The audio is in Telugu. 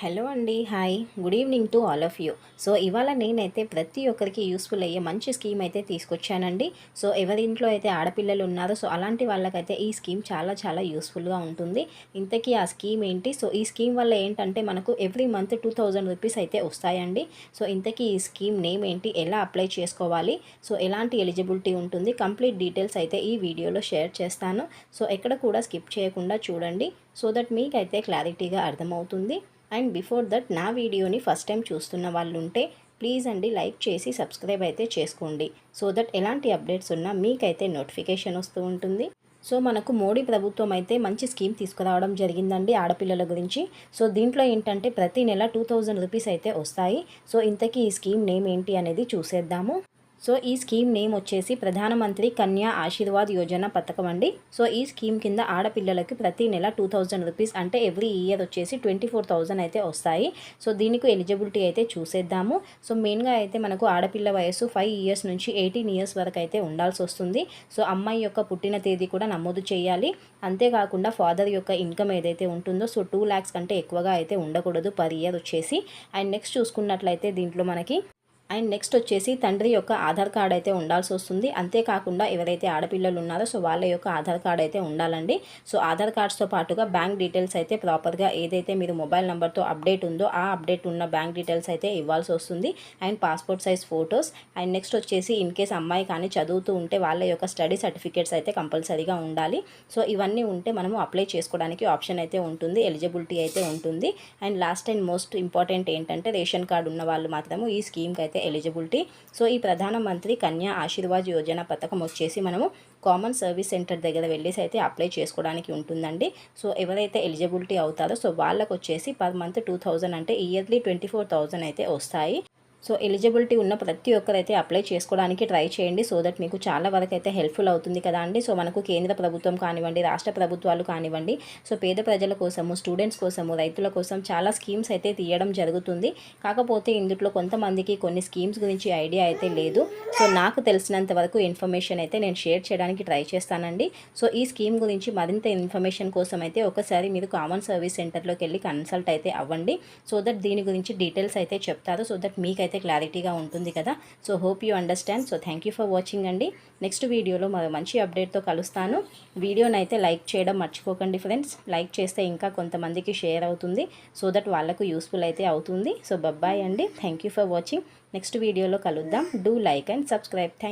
హలో అండి hi good evening to all of you so ఇవాళ నేనైతే ప్రతి ఒక్కరికి యూస్ఫుల్ అయ్యే మంచి స్కీమ్ అయితే తీసుకొచ్చానండి. సో ఎవరి ఇంట్లో అయితే ఆడపిల్లలు ఉన్నారో సో అలాంటి వాళ్ళకైతే ఈ స్కీమ్ చాలా చాలా యూస్ఫుల్గా ఉంటుంది. ఇంతకీ ఆ స్కీమ్ ఏంటి? సో ఈ స్కీమ్ వల్ల ఏంటంటే మనకు every month two thousand rupees అయితే వస్తాయండి. సో ఇంతకీ ఈ స్కీమ్ నేమ్ ఏంటి? ఎలా అప్లై చేసుకోవాలి? సో ఎలాంటి ఎలిజిబిలిటీ ఉంటుంది? కంప్లీట్ డీటెయిల్స్ అయితే ఈ వీడియోలో షేర్ చేస్తాను. సో ఎక్కడ కూడా స్కిప్ చేయకుండా చూడండి. సో దట్ మీకైతే క్లారిటీగా అర్థమవుతుంది. అండ్ బిఫోర్ దట్ నా వీడియోని ఫస్ట్ టైం చూస్తున్న వాళ్ళు ఉంటే ప్లీజ్ అండి లైక్ చేసి సబ్స్క్రైబ్ అయితే చేసుకోండి. సో దట్ ఎలాంటి అప్డేట్స్ ఉన్నా మీకైతే నోటిఫికేషన్ వస్తూ ఉంటుంది. సో మనకు మోడీ ప్రభుత్వం అయితే మంచి స్కీమ్ తీసుకురావడం జరిగిందండి ఆడపిల్లల గురించి. సో దీంట్లో ఏంటంటే ప్రతి నెల టూ థౌజండ్ రూపీస్ అయితే వస్తాయి. సో ఇంతకీ ఈ స్కీమ్ నేమ్ ఏంటి అనేది చూసేద్దాము. సో ఈ స్కీమ్ నేమ్ వచ్చేసి ప్రధానమంత్రి కన్యా ఆశీర్వాద్ యోజన పథకం అండి. సో ఈ స్కీమ్ కింద ఆడపిల్లలకి ప్రతి నెల టూ థౌజండ్ రూపీస్ అంటే ఎవ్రీ ఇయర్ వచ్చేసి ట్వంటీ ఫోర్ థౌజండ్ అయితే వస్తాయి. సో దీనికి ఎలిజిబిలిటీ అయితే చూసేద్దాము. సో మెయిన్గా అయితే మనకు ఆడపిల్ల వయసు ఫైవ్ ఇయర్స్ నుంచి ఎయిటీన్ ఇయర్స్ వరకు అయితే ఉండాల్సి వస్తుంది. సో అమ్మాయి యొక్క పుట్టిన తేదీ కూడా నమోదు చేయాలి. అంతేకాకుండా ఫాదర్ యొక్క ఇన్కమ్ ఏదైతే ఉంటుందో సో టూ ల్యాక్స్ కంటే ఎక్కువగా అయితే ఉండకూడదు పర్ ఇయర్ వచ్చేసి. అండ్ నెక్స్ట్ చూసుకున్నట్లయితే దీంట్లో మనకి అండ్ నెక్స్ట్ వచ్చేసి తండ్రి యొక్క ఆధార్ కార్డ్ అయితే ఉండాల్సి వస్తుంది. అంతేకాకుండా ఎవరైతే ఆడపిల్లలు ఉన్నారో సో వాళ్ళ యొక్క ఆధార్ కార్డ్ అయితే ఉండాలండి. సో ఆధార్ కార్డ్స్తో పాటుగా బ్యాంక్ డీటెయిల్స్ అయితే ప్రాపర్గా ఏదైతే మీరు మొబైల్ నెంబర్తో అప్డేట్ ఉందో ఆ అప్డేట్ ఉన్న బ్యాంక్ డీటెయిల్స్ అయితే ఇవ్వాల్సి వస్తుంది. And passport size photos. And next వచ్చేసి ఇన్ కేస్ అమ్మాయి కానీ చదువుతూ ఉంటే వాళ్ళ యొక్క స్టడీ సర్టిఫికేట్స్ అయితే కంపల్సరీగా ఉండాలి. సో ఇవన్నీ ఉంటే మనము అప్లై చేసుకోవడానికి ఆప్షన్ అయితే ఉంటుంది ఎలిజిబిలిటీ అయితే ఉంటుంది. And last and most important ఏంటంటే రేషన్ కార్డు ఉన్న వాళ్ళు మాత్రము ఈ స్కీమ్కి అయితే అయితే ఎలిజిబిలిటీ. సో ఈ ప్రధానమంత్రి కన్యా ఆశీర్వాద్ యోజన పథకం వచ్చేసి మనము కామన్ సర్వీస్ సెంటర్ దగ్గర వెళ్ళేసి అయితే అప్లై చేసుకోవడానికి ఉంటుందండి. సో ఎవరైతే ఎలిజిబిలిటీ అవుతారో సో వాళ్ళకు వచ్చేసి పర్ మంత్ టూ థౌజండ్ అంటే ఇయర్లీ ట్వంటీ ఫోర్ థౌజండ్ అయితే వస్తాయి. సో ఎలిజిబిలిటీ ఉన్న ప్రతి ఒక్కరైతే అప్లై చేసుకోవడానికి ట్రై చేయండి. సో దట్ మీకు చాలా వరకు అయితే హెల్ప్ఫుల్ అవుతుంది కదా అండి. సో మనకు కేంద్ర ప్రభుత్వం కానివ్వండి రాష్ట్ర ప్రభుత్వాలు కానివ్వండి సో పేద ప్రజల కోసము స్టూడెంట్స్ కోసము రైతుల కోసం చాలా స్కీమ్స్ అయితే తీయడం జరుగుతుంది. కాకపోతే ఇందులో కొంతమందికి కొన్ని స్కీమ్స్ గురించి ఐడియా అయితే లేదు. సో నాకు తెలిసినంత వరకు ఇన్ఫర్మేషన్ అయితే నేను షేర్ చేయడానికి ట్రై చేస్తానండి. సో ఈ స్కీమ్ గురించి మరింత ఇన్ఫర్మేషన్ కోసం అయితే ఒకసారి మీరు కామన్ సర్వీస్ సెంటర్లోకి వెళ్ళి కన్సల్ట్ అయితే అవ్వండి. సో దట్ దీని గురించి డీటెయిల్స్ అయితే చెప్తారు. సో దట్ మీకైతే అయితే క్లారిటీగా ఉంటుంది కదా. So hope you understand so thank you for watching అండి. నెక్స్ట్ వీడియోలో మరో మంచి అప్డేట్తో కలుస్తాను. వీడియోని అయితే లైక్ చేయడం మర్చిపోకండి ఫ్రెండ్స్. లైక్ చేస్తే ఇంకా కొంతమందికి షేర్ అవుతుంది. సో దట్ వాళ్ళకు యూస్ఫుల్ అయితే అవుతుంది. సో బబ్బాయ్ అండి. Thank you for watching next వీడియోలో కలుద్దాం. Do like and subscribe thank